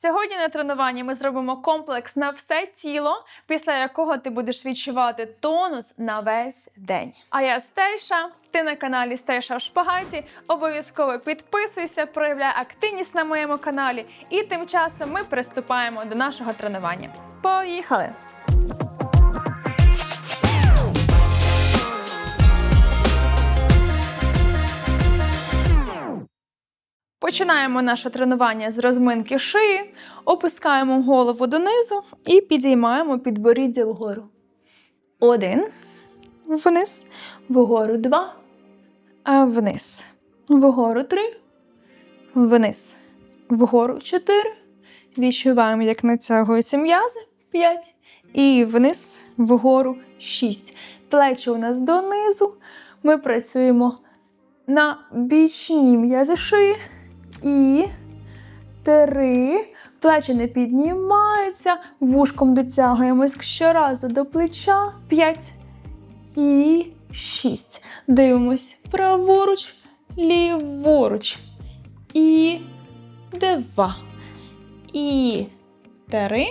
Сьогодні на тренуванні ми зробимо комплекс на все тіло, після якого ти будеш відчувати тонус на весь день. А я Стейша, ти на каналі Стейша в шпагаті. Обов'язково підписуйся, проявляй активність на моєму каналі, і тим часом ми приступаємо до нашого тренування. Поїхали! Починаємо наше тренування з розминки шиї, опускаємо голову донизу і підіймаємо підборіддя вгору. Один. Вниз. Вгору два. Вниз. Вгору три. Вниз. Вгору чотири. Відчуваємо, як натягуються м'язи. П'ять. І вниз, вгору шість. Плечі у нас донизу. Ми працюємо на бічні м'язи шиї. І три. Плечі не піднімаються. Вушком дотягуємось щоразу до плеча. П'ять. І шість. Дивимось праворуч, ліворуч. І два. І три.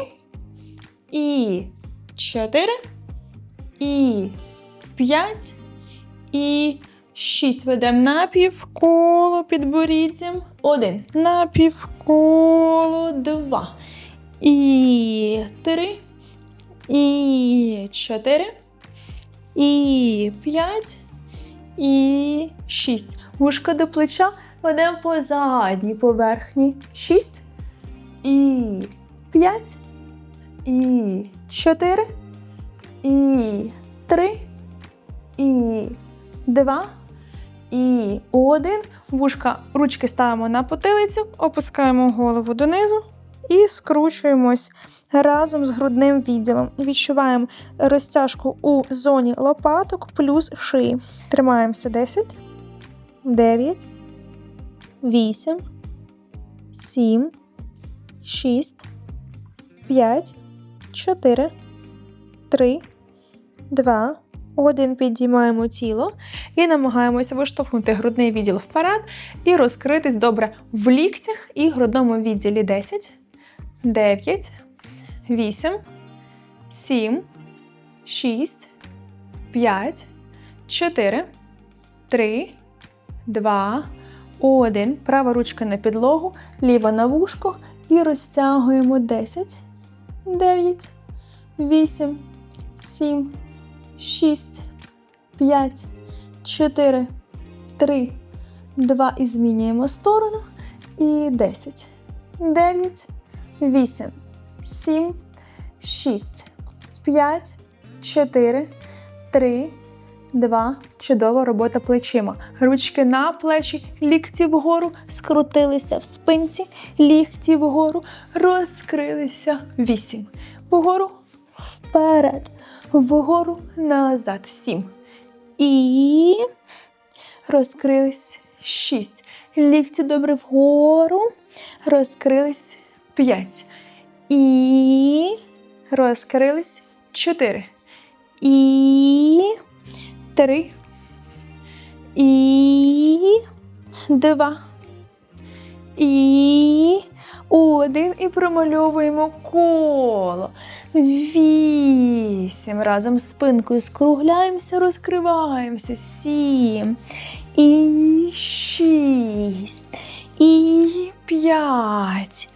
І чотири. І п'ять. І шість. Ведемо напівколо підборіддям. Один. Напівколо. Два. І три. І чотири. І п'ять. І шість. Вушка до плеча ведемо по задній поверхні. Шість. І п'ять. І чотири. І три. І два. І один. Вушка ручки ставимо на потилицю, опускаємо голову донизу і скручуємось разом з грудним відділом. Відчуваємо розтяжку у зоні лопаток плюс шиї. Тримаємося 10, 9, 8, 7, 6, 5, 4, 3, 2, один підіймаємо тіло і намагаємося виштовхнути грудний відділ вперед і розкритись добре в ліктях і грудному відділі 10, 9, 8, 7, 6, 5, 4, 3, 2, 1. Права ручка на підлогу, ліва на вушко і розтягуємо 10, 9, 8, 7, 6, 5, 4, 3, 2 і змінюємо сторону. І 10, 9, 8, 7, 6, 5, 4, 3, 2. Чудова робота плечима. Ручки на плечі, лікті вгору, скрутилися в спинці, лікті вгору, розкрилися. 8. Вгору, вперед вгору, назад. Сім. І розкрились шість. Лікті добре вгору. Розкрились п'ять. І розкрились чотири. І три. І два. І один. І промальовуємо коло. Вісім. Разом з спинкою скругляємося, розкриваємося. Сім. І шість. І п'ять.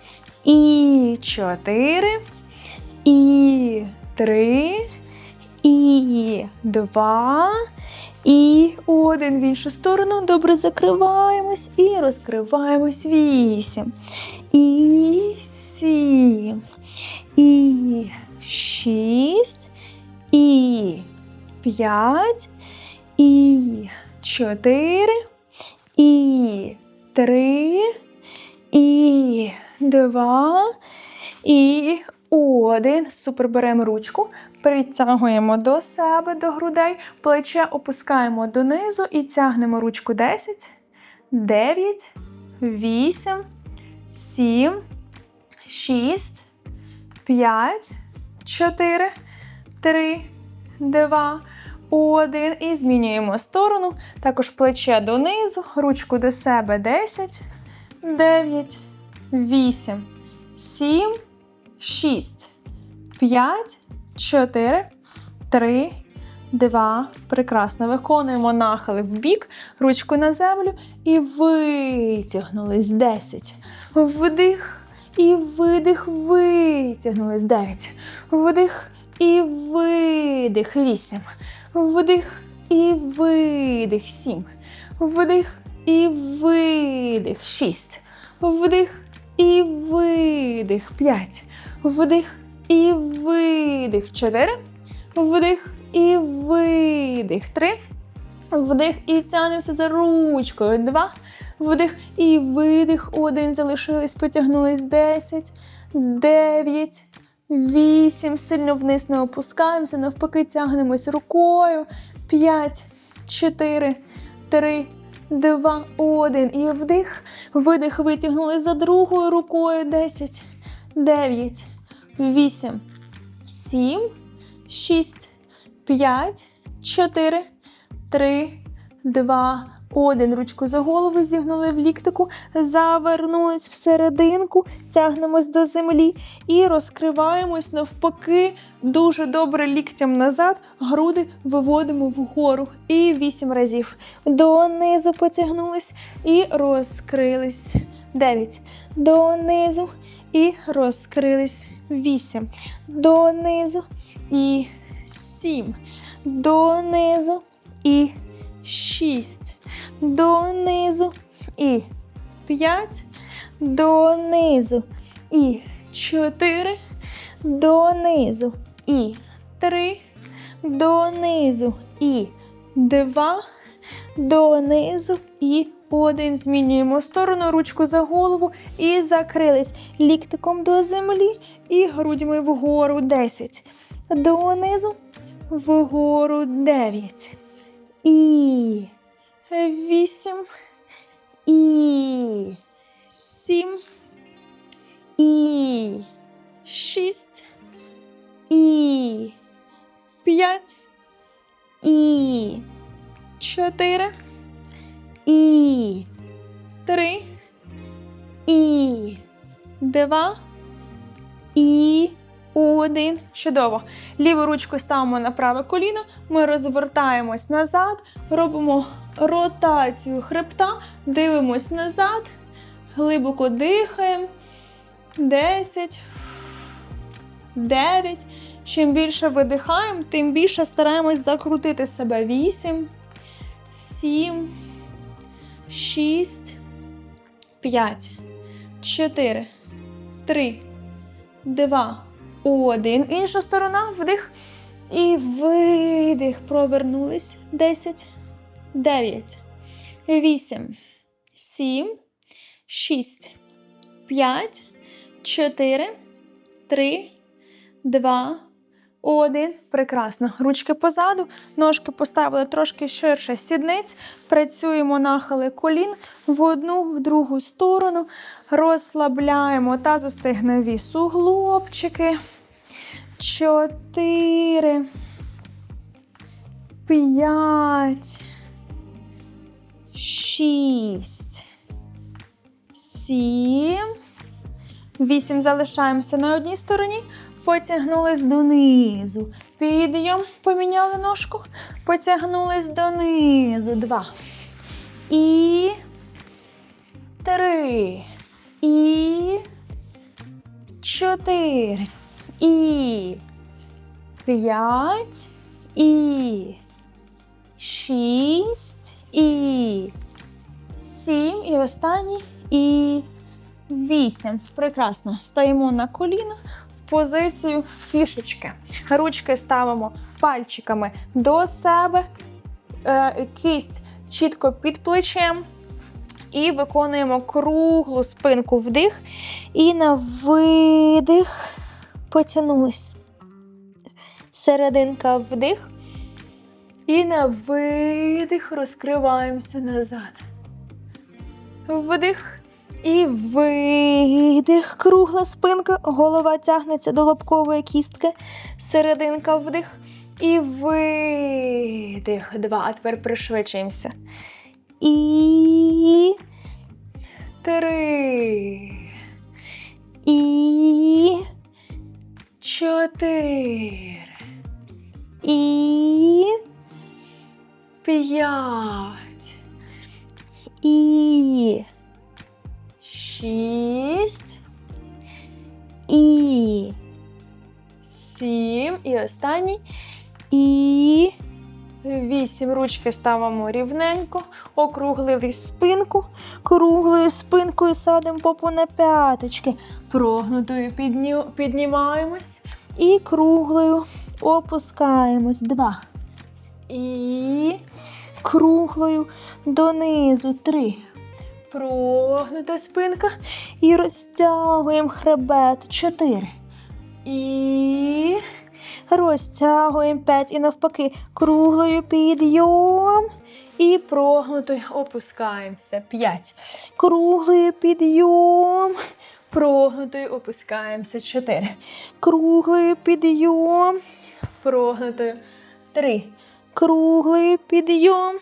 І чотири. І три. І два. І один в іншу сторону. Добре закриваємось і розкриваємось. Вісім. І сім. І шість, і п'ять, і чотири, і три, і два, і один. Супер беремо ручку, притягуємо до себе, до грудей, плече опускаємо донизу і тягнемо ручку 10, 9, 8, 7, 6, 5, 4, 3, 2, 1. І змінюємо сторону. Також плече донизу, ручку до себе 10, 9, 8, сім, шість, п'ять, чотири, три, два. Прекрасно. Виконуємо нахили в бік, ручку на землю і витягнулись. Десять. Вдих і видих. Витягнулись. Дев'ять. Вдих і видих. Вісім. Вдих і видих. Сім. Вдих і видих. Шість. Вдих і видих. П'ять. Вдих і видих. Чотири. Вдих і видих. Три. Вдих і тягнемося за ручкою. Два. Вдих і видих. Один. Залишились. Потягнулись. Десять. Дев'ять. Вісім. Сильно вниз не опускаємося. Навпаки, тягнемось рукою. П'ять. Чотири. Три. Два. Один. І вдих. Видих. Витягнули за другою рукою. Десять. Дев'ять. Вісім. Сім. Шість. П'ять. Чотири. Три. Два. Один. Ручку за голову зігнули в ліктику, завернулись всерединку, тягнемось до землі і розкриваємось навпаки. Дуже добре ліктям назад. Груди виводимо вгору. І вісім разів. Донизу потягнулись і розкрились. Дев'ять. Донизу і розкрились. Вісім. Донизу і сім. Донизу і шість. Донизу і п'ять. Донизу і чотири. Донизу і три. Донизу і два. Донизу і один. Змінюємо сторону, ручку за голову і закрились ліктиком до землі і грудьми вгору. Десять. Донизу вгору дев'ять. І вісім. І сім. І шість. І п'ять. І чотири. І три. І два. І один. Чудово. Ліву ручку ставимо на праве коліно. Ми розвертаємось назад, робимо ротацію хребта, дивимось назад, глибоко дихаємо. Десять. Дев'ять. Чим більше видихаємо, тим більше стараємось закрутити себе. Вісім, сім, шість, п'ять, чотири, три, два. Один. Інша сторона. Вдих. І видих. Провернулись. Десять. Дев'ять. Вісім. Сім. Шість. П'ять. Чотири. Три. Два. Один. Прекрасно. Ручки позаду. Ножки поставили трошки ширше сідниць. Працюємо нахили колін в одну, в другу сторону. Розслабляємо тазостигнові суглобчики. Чотири. П'ять. Шість. Сім. Вісім. Залишаємося на одній стороні. Потягнулись донизу. Підйом. Поміняли ножку. Потягнулись донизу. Два. І. Три. І. Чотири. І. П'ять. І. Шість. І. Сім. І останній. І. Вісім. Прекрасно. Стоїмо на коліна позицію фішечки. Ручки ставимо пальчиками до себе. Е, кисть чітко під плечем. І виконуємо круглу спинку вдих. І на видих потягнулись. Серединка вдих. І на видих розкриваємося назад. Вдих. І видих. Кругла спинка. Голова тягнеться до лобкової кістки. Серединка вдих. І видих. Два. А тепер пришвидшуємося. І три. І. чотири, І. п'ять, І. шість, І. сім і останній. І. Вісім. Ручки ставимо рівненько, округлили Спинку. Круглою спинкою садимо попу на п'яточки. прогнутою підню... піднімаємось. І круглою опускаємось. Два. І Круглою донизу. Три. Прогнута спинка. І розтягуємо хребет. Чотири. І Розтягуємо п'ять. І навпаки. Круглою підйом. і прогнутою опускаємося. П'ять. Круглою підйом. Прогнутою опускаємося. Чотири. Круглою підйом. Прогнутою. Три. Круглою підйом.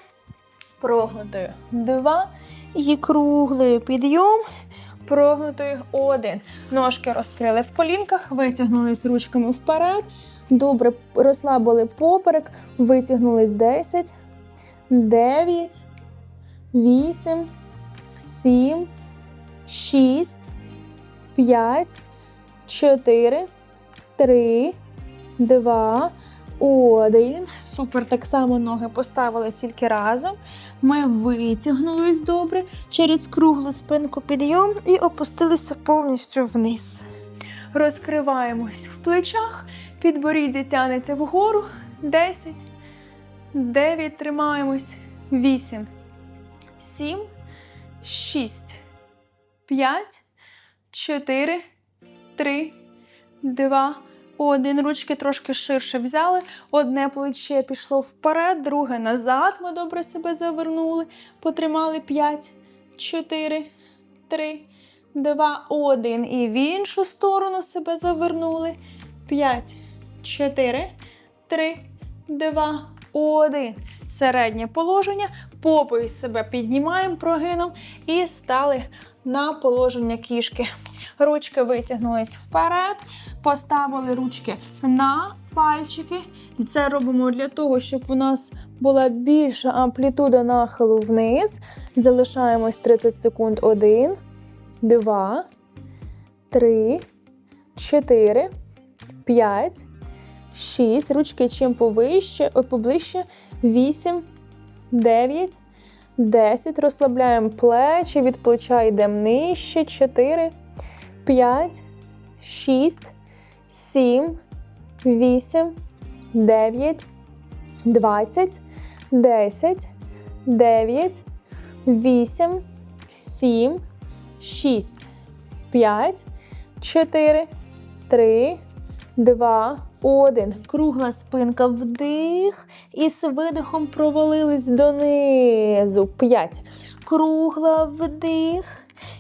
Прогнутою. Два. І круглою підйом. Прогнутою один. Ножки розкрили в колінках, витягнулись ручками вперед. Добре розслабили поперек, витягнулись 10, 9, 8, 7, 6, 5, 4, 3, 2, 1. Супер. Так само ноги поставили тільки разом. Ми витягнулись добре. Через круглу спинку підйом і опустилися повністю вниз. Розкриваємось в плечах, підборіддя тянеться вгору. 10, 9, тримаємось. 8, 7, 6, 5, 4, 3, 2, 1. Ручки трошки ширше взяли. Одне плече пішло вперед, друге назад. Ми добре себе завернули. Потримали 5, 4, 3, 2, 1. І в іншу сторону себе завернули. 5, 4, 3, 2, 1. Середнє положення. Попою себе піднімаємо прогином і стали на положення кішки. Ручки витягнулись вперед, поставили ручки на пальчики. І Це робимо для того, щоб у нас була більша амплітуда нахилу вниз. Залишаємось 30 секунд. 1, 2, 3, 4, 5, 6. Ручки чим повище, поближче. 8, 9, 10. Розслабляємо плечі, від плеча йдемо нижче. 4, 5, 6, 7, 8, 9, 20, 10, 9, 8, 7, 6, 5, 4, 3, 2, 1. Кругла спинка вдих. І з видихом провалились донизу. 5. Кругла вдих.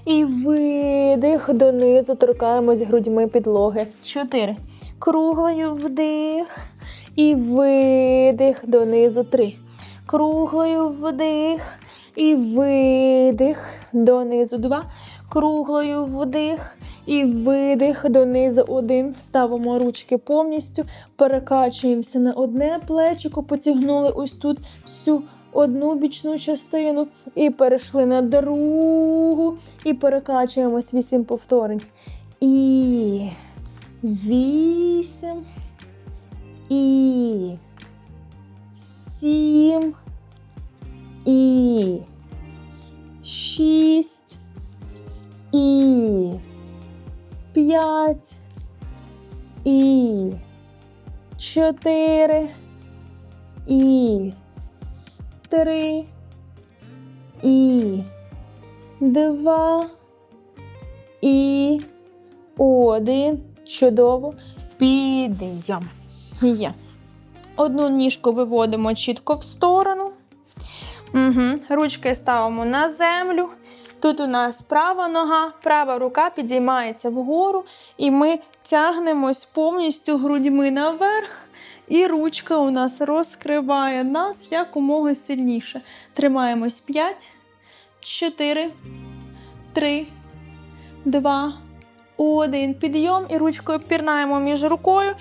І видих донизу. Торкаємось грудьми підлоги. 4. Круглою вдих. І видих донизу. 3. Круглою вдих. І видих донизу. 2. Круглою вдих. І видих донизу один. Ставимо ручки повністю, перекачуємося на одне плечико, потягнули ось тут всю одну бічну частину і перейшли на другу. І перекачуємось вісім повторень. І вісім. І сім. І п'ять і чотири і три і два і один. Чудово. Підйом. Є. Одну ніжку виводимо чітко в сторону. Угу. Ручки ставимо на землю. Тут у нас права нога, права рука підіймається вгору, і ми тягнемось повністю грудьми наверх. І ручка у нас розкриває нас якомога сильніше. Тримаємось 5, 4, 3, 2, Один. Підйом і ручкою пірнаємо між рукою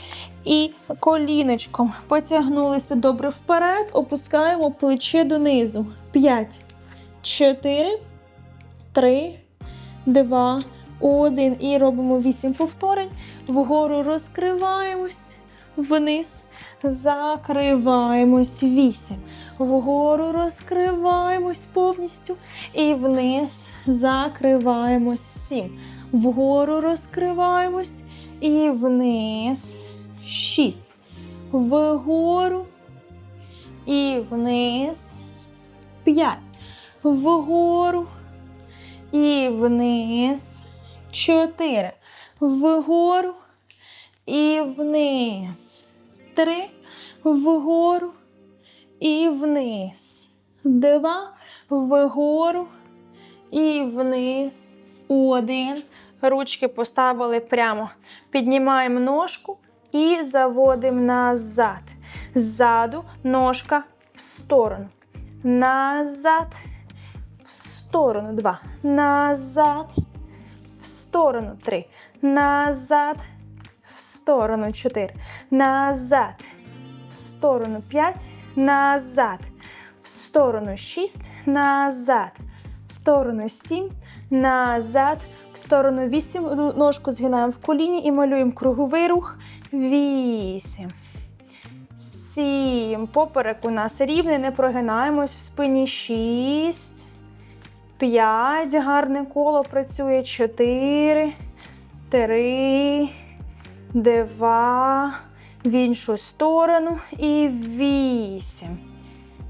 і коліночком. Потягнулися добре вперед, опускаємо плече донизу. П'ять, чотири, три, два, один. І робимо вісім повторень. Вгору розкриваємось, вниз закриваємось. Вісім. Вгору розкриваємось повністю. І вниз закриваємось. Сім. Вгору розкриваємось. І вниз. Шість. Вгору. І вниз. П'ять. Вгору. І вниз. Чотири. Вгору. І вниз. Три. Вгору. І вниз. Два. Вгору. І вниз. Один. Ручки поставили прямо. Піднімаємо ножку і заводимо назад. Ззаду ножка в сторону. Назад. Сторону. Два. Назад. В сторону. Три. Назад. В сторону. Чотири. Назад. В сторону. П'ять. Назад. В сторону. Шість. Назад. В сторону. Сім. Назад. В сторону 8. Ножку згинаємо в коліні і малюємо круговий рух. 8. 7. Поперек у нас рівний, не прогинаємось в спині. 6. 5. Гарне коло працює. 4. 3. 2. В іншу сторону. І 8.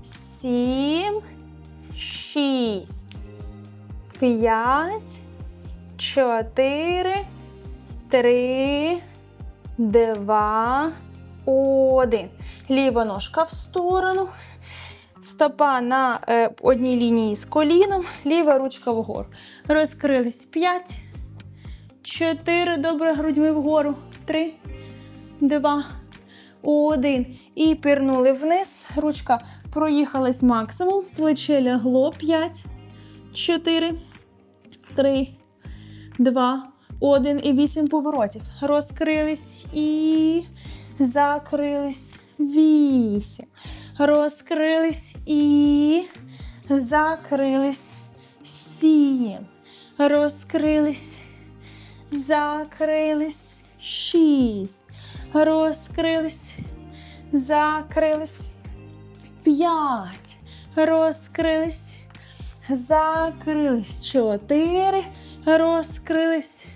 7. 6. 5. Чотири, три, два, один. Ліва ножка в сторону. Стопа на е, одній лінії з коліном, ліва ручка вгору. Розкрились. П'ять, чотири. Добре, грудьми вгору. Три, два, один. І пірнули вниз. Ручка проїхалась максимум. Плече лягло. П'ять, чотири, три. Два, один і вісім поворотів. Розкрились і закрились. Вісім. Розкрились і закрились. Сім. Розкрились. Закрились. Шість. Розкрились. Закрились. П'ять. Розкрились. Закрились. Чотири. Розкрились.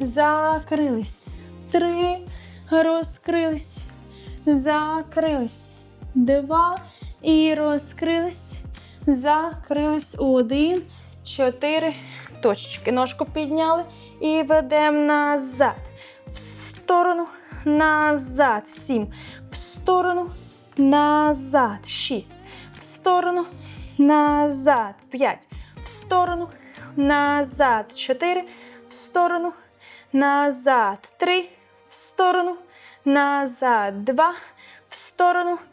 Закрились. Три. Розкрились. Закрились. Два. І розкрились. Закрились. Один. Чотири. Точечки. Ножку підняли. І ведемо назад. В сторону. Назад. Сім. В сторону. Назад. Шість. В сторону. Назад. П'ять. В сторону. Назад. Чотири. В сторону. Назад. Три. В сторону. Назад. Два. В сторону. Назад.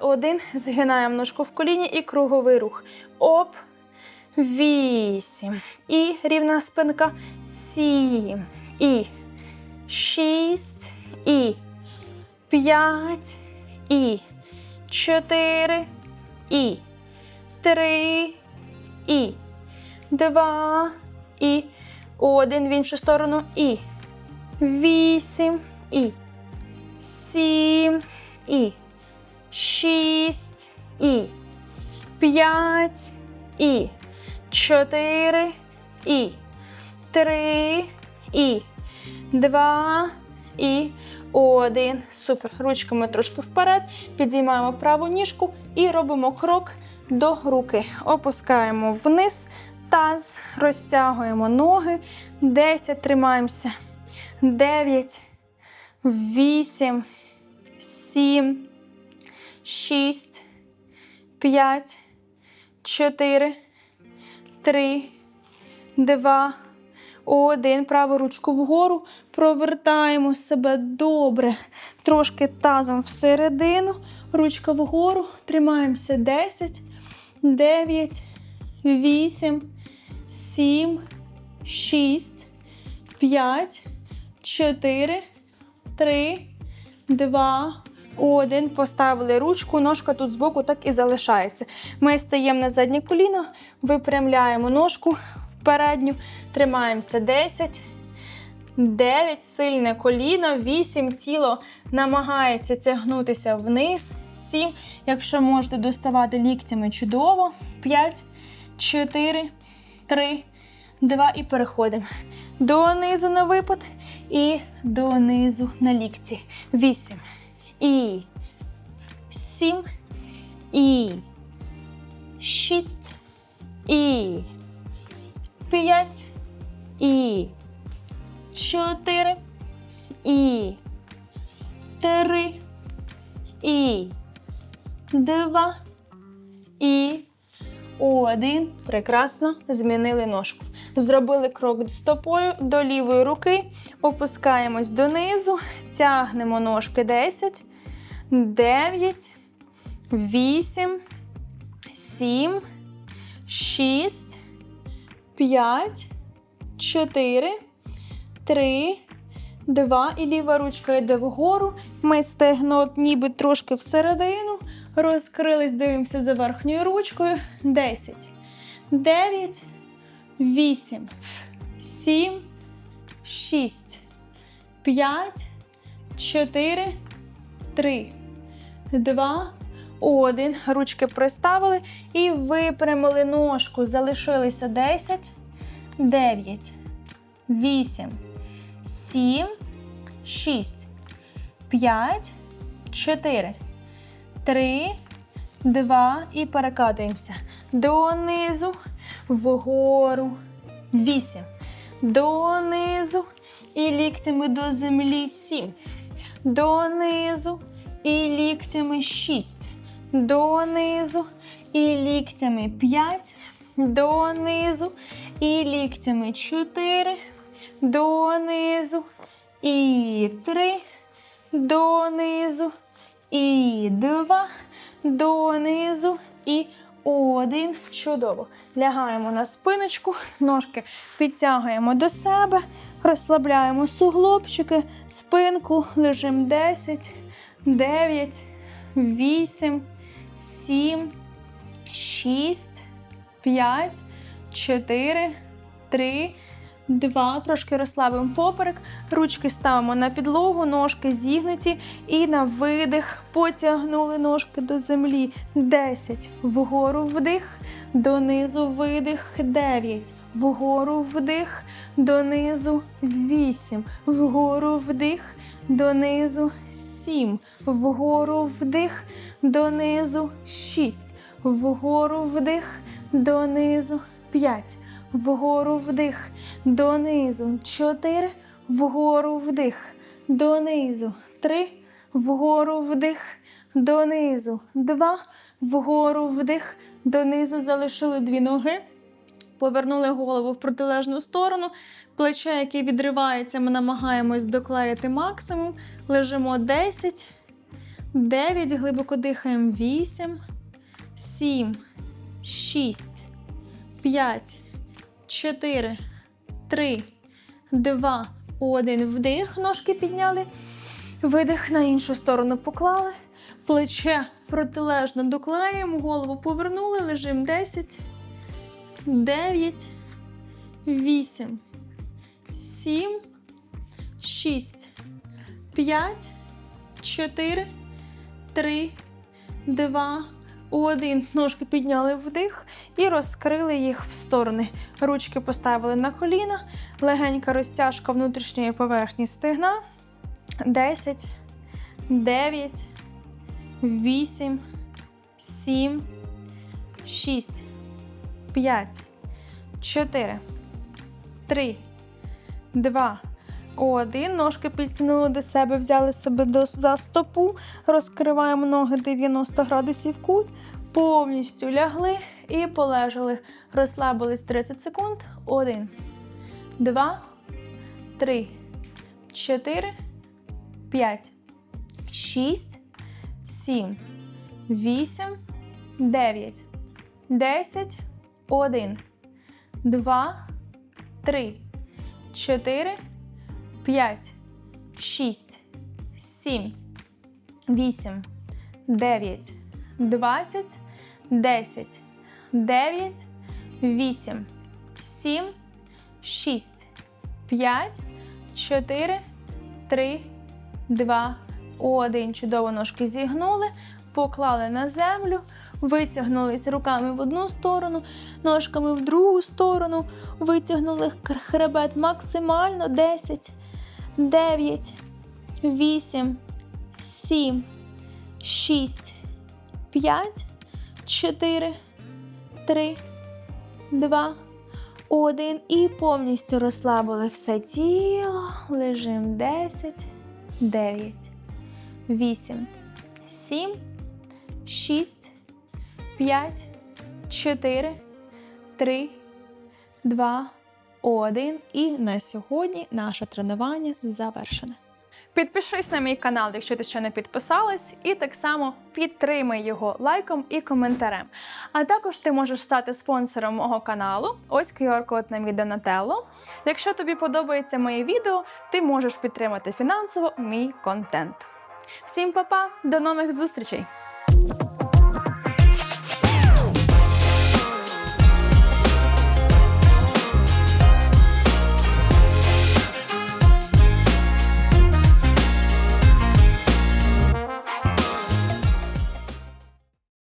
Один. Згинаємо ножку в коліні і круговий рух. Оп. Вісім. І рівна спинка. Сім. І шість. І п'ять. І чотири. І три. І два. І один в іншу сторону. І вісім. І сім. І шість. І п'ять. І чотири. І три. І два. І один. Супер. Ручками трошки вперед. Підіймаємо праву ніжку і робимо крок до руки. Опускаємо вниз. Таз, розтягуємо ноги. 10, тримаємося. 9, 8, 7, 6, 5, 4, 3, 2, 1. Праву ручку вгору. Провертаємо себе добре. Трошки тазом всередину. Ручка вгору. Тримаємося 10, 9, 8, 7, 6, 5, 4, 3, 2, 1. Поставили ручку, ножка тут збоку так і залишається. Ми стаємо на заднє коліно, випрямляємо ножку передню, тримаємося 10. 9, сильне коліно, 8, тіло намагається тягнутися вниз, 7, якщо можете доставати ліктями чудово, 5, 4, 3, 2 і переходимо. Донизу на випад і донизу на лікті. 8 і 7 і 6 і 5 і 4 і 3 і 2 і 1. Прекрасно. Змінили ножку. Зробили крок стопою до лівої руки. Опускаємось донизу. Тягнемо ножки 10, 9, 8, 7, 6, 5, 4, 3, 2. І ліва ручка йде вгору. Ми стегно ніби трошки всередину. Розкрились, дивимося за верхньою ручкою. 10, 9, 8, 7, 6, 5, 4, 3, 2, 1. Ручки приставили і випрямили ножку. Залишилися 10, 9, 8, 7, 6, 5, 4, 3, 2 і перекатуємося. Донизу, вгору. 8. Донизу і ліктями до землі 7. Донизу і ліктями 6. Донизу і ліктями 5. Донизу і ліктями 4. Донизу і 3. Донизу і 2. Донизу і один. Чудово. Лягаємо на спиночку, ножки підтягуємо до себе, розслабляємо суглобчики, спинку, лежимо 10, 9, 8, 7, 6, 5, 4, 3, Два, трошки розслабимо поперек, ручки ставимо на підлогу, ножки зігнуті. І на видих потягнули ножки до землі. 10. Вгору вдих, донизу видих. 9. Вгору вдих, донизу 8. Вгору вдих, донизу 7. Вгору вдих, донизу 6. Вгору вдих, донизу 5 вгору вдих, донизу. Чотири, вгору вдих, донизу. Три, вгору вдих, донизу. Два, вгору вдих, донизу. Залишили дві ноги. Повернули голову в протилежну сторону. Плече, яке відривається, ми намагаємось доклеїти максимум. Лежимо 10, 9, глибоко дихаємо 8, 7, 6, 5, 4, 3, 2, 1. Вдих, ножки підняли. Видих. На іншу сторону поклали. Плече протилежно доклеїмо, голову повернули, лежимо 10, 9, 8, 7, 6, 5, 4, 3, 2, один. Ножки підняли вдих і розкрили їх в сторони. Ручки поставили на коліна, легенька розтяжка внутрішньої поверхні стегна. 10, 9, 8, 7, 6, 5, 4, 3, 2, один. Ножки підтягнули до себе, взяли себе до, за стопу, розкриваємо ноги 90 градусів кут, повністю лягли і полежали. Розслабились 30 секунд. Один, два, три, чотири, п'ять, шість, сім, вісім, дев'ять, десять, один, два, три, 4, 5, 6, 7, 8, 9, 20, 10, 9, 8, 7, 6, 5, 4, 3, 2, 1. Чудово ножки зігнули, поклали на землю, витягнулись руками в одну сторону, ножками в другу сторону, витягнули хребет максимально 10, 9, 8, 7, 6, 5, 4, 3, 2, 1. І повністю розслабили все тіло. Лежим 10, 9, 8, 7, 6, 5, 4, 3, 2, 1. І на сьогодні наше тренування завершене. Підпишись на мій канал, якщо ти ще не підписалась, і так само підтримай його лайком і коментарем. А також ти можеш стати спонсором мого каналу. Ось QR-код на мій Donatello. Якщо тобі подобається моє відео, ти можеш підтримати фінансово мій контент. Всім па-па, до нових зустрічей!